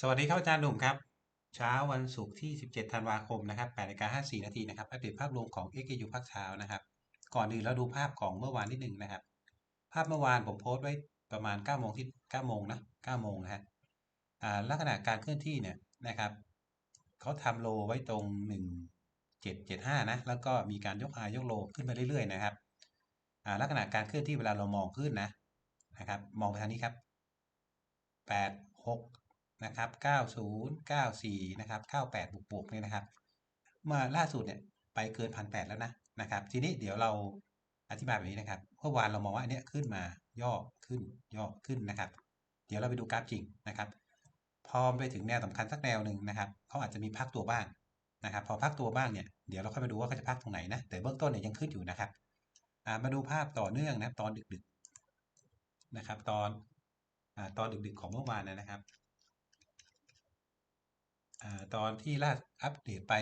สวัสดีครับอาจารย์หนุ่มครับ เช้าวันศุกร์ที่ 17 ธันวาคมนะครับ8นาฬิกา54นาทีนะครับ อัปเดตภาพรวมของ XAU ภาคเช้านะครับ ก่อนอื่นเราดูภาพของเมื่อวานนิดนึงนะครับ ภาพเมื่อวานผมโพสต์ไว้ประมาณ9โมงที่9โมงนะ9โมงนะฮะลักษณะการเคลื่อนที่เนี่ยนะครับเขาทำโลไว้ตรง 1775 นะ แล้วก็มีการยกอายกโลขึ้นไปเรื่อยๆนะครับลักษณะการเคลื่อนที่เวลาเรามองขึ้นนะนะครับ มองไปทางนี้ครับ8 6 นะครับ90 94นะครับ98บวกบวกเนี่ยนะครับเมื่อล่าสุดเนี่ยไปเกินพันแแล้วนะนะครับ ทีนี้เดี๋ยวเราอธิบายแบบนี้นะครับเมื่อวานเรามองว่าอันเนี้ยขึ้นมาย่อขึ้นย่อขึ้นนะครับ เดี๋ยวเราไปดูกราฟจริงนะครับพอไปถึงแนวสำคัญสักแนวหนึ่งนะครับเขาอาจจะมีพักตัวบ้างนะครับ พอพักตัวบ้างเนี่ยเดี๋ยวเราค่อยมาดูว่าเขาจะพักตรงไหนนะแต่เบื้องต้นเนี่ยยังขึ้นอยู่นะครับมาดูภาพต่อเนื่องนะตอนดึกๆนะครับ ตอนอตอนดึกๆของเมื่อวานนะครับ ตอนที่ล่าอัปเดตไป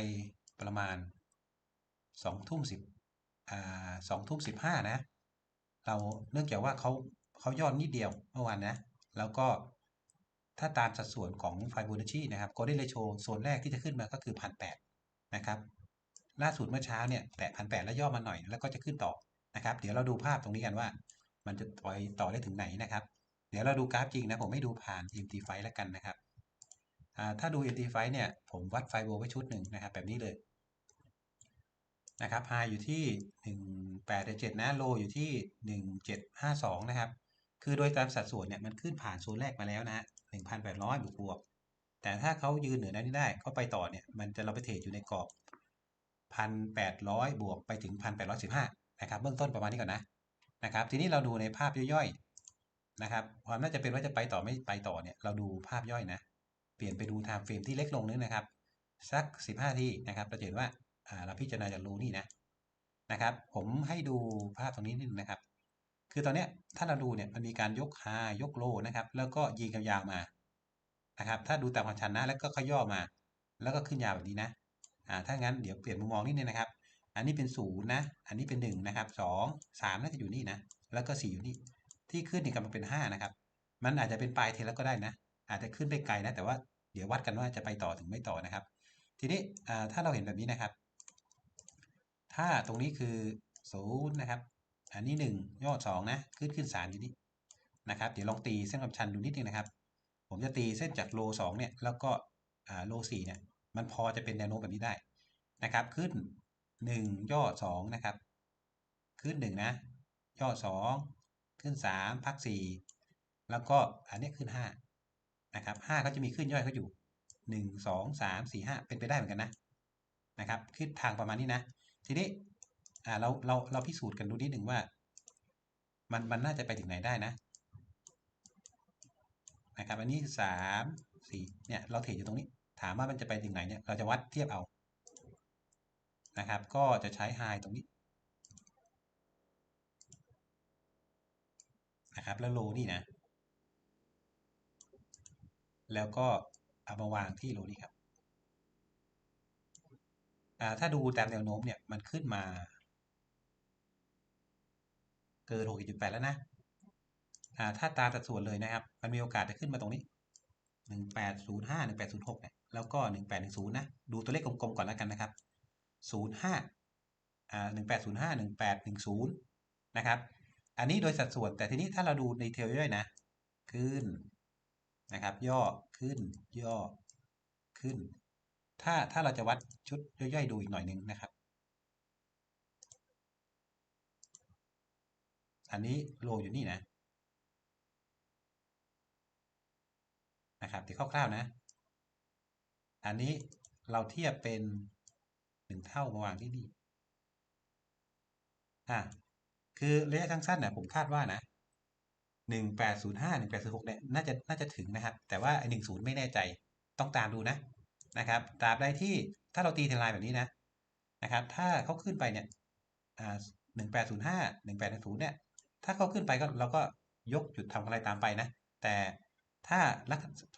ประมาณสองทุ่มสิบสองทุ่มสิบห้านะ เราเนื่องจากว่าเขาเขาย่อนิดเดียวเมื่อวานนะ แล้วก็ถ้าตามสัดส่วนของไฟโบนัชชีนะครับโกลเด้นเรโชโซนแรกที่จะขึ้นมาก็คือพันแปดนะครับล่าสุดเมื่อเช้าเนี่ยแตะพันแปดแล้วย่อมาหน่อยแล้วก็จะขึ้นต่อนะครับ เดี๋ยวเราดูภาพตรงนี้กันว่า มันจะไปต่อได้ถึงไหนนะครับ เดี๋ยวเราดูกราฟจริงนะผมไม่ดูผ่าน MT ไฟแล้วกันนะครับ ถ้าดู MT ไฟเนี่ย ผมวัดไฟโบไว้ชุดหนึ่งนะครับแบบนี้เลยนะครับไฮอยู่ที่ 18.7นะโลอยู่ที่ 1752 นะครับ คือโดยตามสัดส่วนเนี่ยมันขึ้นผ่านโซนแรกมาแล้วนะฮะ1,800 บวกบวก แต่ถ้าเขายืนเหนือนั้นได้เขาไปต่อเนี่ย มันจะเราไปเทรดอยู่ในกรอบ 1,800 บวกไปถึง 1,815 นะครับ เบื้องต้นประมาณนี้ก่อนนะนะครับ ทีนี้เราดูในภาพย่อยๆนะครับ ความน่าจะเป็นว่าจะไปต่อไม่ไปต่อเนี่ย เราดูภาพย่อยนะ เปลี่ยนไปดูไทม์เฟรมที่เล็กลงนึงนะครับ สัก 15 ที่นะครับเราจะเห็นว่าเราพิจารณาจากรูนี่นะนะครับ ผมให้ดูภาพตรงนี้นิดนึงนะครับ คือตอนนี้ถ้าเราดูเนี่ยมันมีการยกไฮยกโลนะครับ แล้วก็ยิงยาวมานะครับ ถ้าดูตามความชันนะแล้วก็ขย่อมา แล้วก็ขึ้นยาวแบบนี้นะอ่าถ้างั้นเดี๋ยวเปลี่ยนมุมมองนิดนึงนะครับ อันนี้เป็นศูนย์นะ อันนี้เป็นหนึ่งนะครับสองสามน่าจะอยู่นี่นะ แล้วก็สี่อยู่นี่ ที่ขึ้นนี่กำลังเป็นห้านะครับ มันอาจจะเป็นปลายเทแล้วก็ได้นะ อาจจะขึ้นไปไกลนะ แต่ว่าเดี๋ยววัดกันว่าจะไปต่อถึงไม่ต่อนะครับ ทีนี้ถ้าเราเห็นแบบนี้นะครับ ถ้าตรงนี้คือศูนย์นะครับ อันนี้หนึ่งยอดสองนะขึ้นขึ้นสามอยู่นี่นะครับ เดี๋ยวลองตีเส้นกับชันดูนิดนึงนะครับ ผมจะตีเส้นจากโลสองเนี่ยแล้วก็โลสี่เนี่ยมันพอจะเป็นแนวโน้มแบบนี้ได้นะครับ ขึ้นหนึ่งยอดสองนะครับ ขึ้นหนึ่งนะ ยอดสองขึ้นสามพักสี่แล้วก็อันนี้ขึ้นห้า นะครับห้าก็จะมีขึ้นย่อยเขาอยู่หนึ่งสองสามสี่ห้าเป็นไปได้เหมือนกันนะนะครับขึ้นทางประมาณนี้นะ ทีนี้อ่าเราเราเราพิสูจน์กันดูนิดหนึ่งว่า มันมันน่าจะไปถึงไหนได้นะนะครับอันนี้สามสี่เนี่ยเราเทรดอยู่ตรงนี้ ถามว่ามันจะไปถึงไหนเนี่ยเราจะวัดเทียบเอานะครับ ก็จะใช้ไฮตรงนี้นะครับแล้วโลนี่นะ แล้วก็เอามาวางที่โลนี้ครับถ้าดูตามแนวโน้มเนี่ยมันขึ้นมา เกิน 6.8 แล้วนะถ้าตามสัดส่วนเลยนะครับ มันมีโอกาสจะขึ้นมาตรงนี้ 1805 1806เนี่ยแล้วก็ 1810 นะ ดูตัวเลขกลมๆก่อนแล้วกันนะครับ 05อ่า1805 1810 นะครับ อันนี้โดยสัดส่วนแต่ทีนี้ถ้าเราดูในเทลย่อยนะ ขึ้น นะครับ ย่อขึ้น ย่อขึ้น ถ้าถ้าเราจะวัดชุดย่อยๆดูอีกหน่อยหนึ่งนะครับ อันนี้โลอยู่นี่นะนะครับที่คร่าวๆนะ อันนี้เราเทียบเป็นหนึ่งเท่ามาวางที่นี่อ่าคือระยะทางสั้นเนี่ยผมคาดว่านะ หนึ่งแปดศูนย์ห้าหนึ่งแปดศูนย์หกเนี่ยน่าจะน่าจะถึงนะครับ แต่ว่าไอ้หนึ่งศูนย์ไม่แน่ใจต้องตามดูนะนะครับตราบใดที่ถ้าเราตีเทลายแบบนี้นะนะครับ ถ้าเขาขึ้นไปเนี่ยอ่าหนึ่งแปดศูนย์ห้าหนึ่งแปดศูนย์เนี่ยถ้าเขาขึ้นไปก็เราก็ยกจุดทำอะไรตามไปนะ แต่ถ้า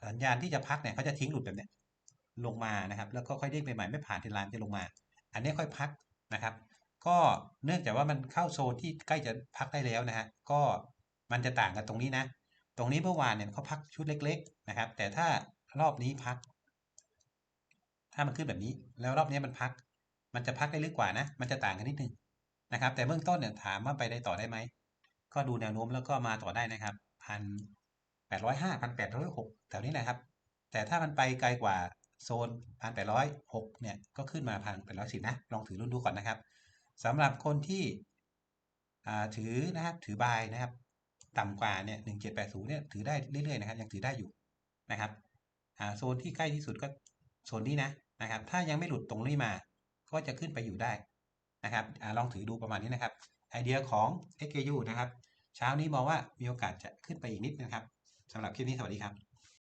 สัญญาณที่จะพักเนี่ยเขาจะทิ้งหลุดแบบเนี้ยลงมานะครับ แล้วก็ค่อยเด้งไปใหม่ไม่ผ่านเทลายจะลงมา อันนี้ค่อยพักนะครับ ก็เนื่องจากว่ามันเข้าโซนที่ใกล้จะพักได้แล้วนะฮะก็ มันจะต่างกันตรงนี้นะ ตรงนี้เมื่อวานเนี่ยเขาพักชุดเล็ก ๆ นะครับ แต่ถ้ารอบนี้พัก ถ้ามันขึ้นแบบนี้ แล้วรอบนี้มันพัก มันจะพักได้ลึกกว่านะ มันจะต่างกันนิดนึงนะครับ แต่เบื้องต้นเนี่ยถามว่าไปได้ต่อได้ไหม ก็ดูแนวโน้มแล้วก็มาต่อได้นะครับพันแปดร้อยห้าพันแปดร้อยหกแถวนี้นะครับ แต่ถ้ามันไปไกลกว่าโซนพันแปดร้อยหกเนี่ย ก็ขึ้นมาพันแปดร้อยสิบนะ ลองถือรุ่นดูก่อนนะครับสำหรับคนที่ถือนะครับ ถือบายนะครับ ต่ำกว่าเนี่ยหนึ่งเจ็ดแปดศูนย์เนี่ยถือได้เรื่อยๆนะครับ ยังถือได้อยู่นะครับอ่าโซนที่ใกล้ที่สุดก็โซนนี้นะนะครับ ถ้ายังไม่หลุดตรงนี้มา ก็จะขึ้นไปอยู่ได้นะครับอลองถือดูประมาณนี้นะครับ ไอเดียของ SKU นะครับ เช้านี้มองว่ามีโอกาสจะขึ้นไปอีกนิดนะครับสำหรับคลิปนี้สวัสดีครับ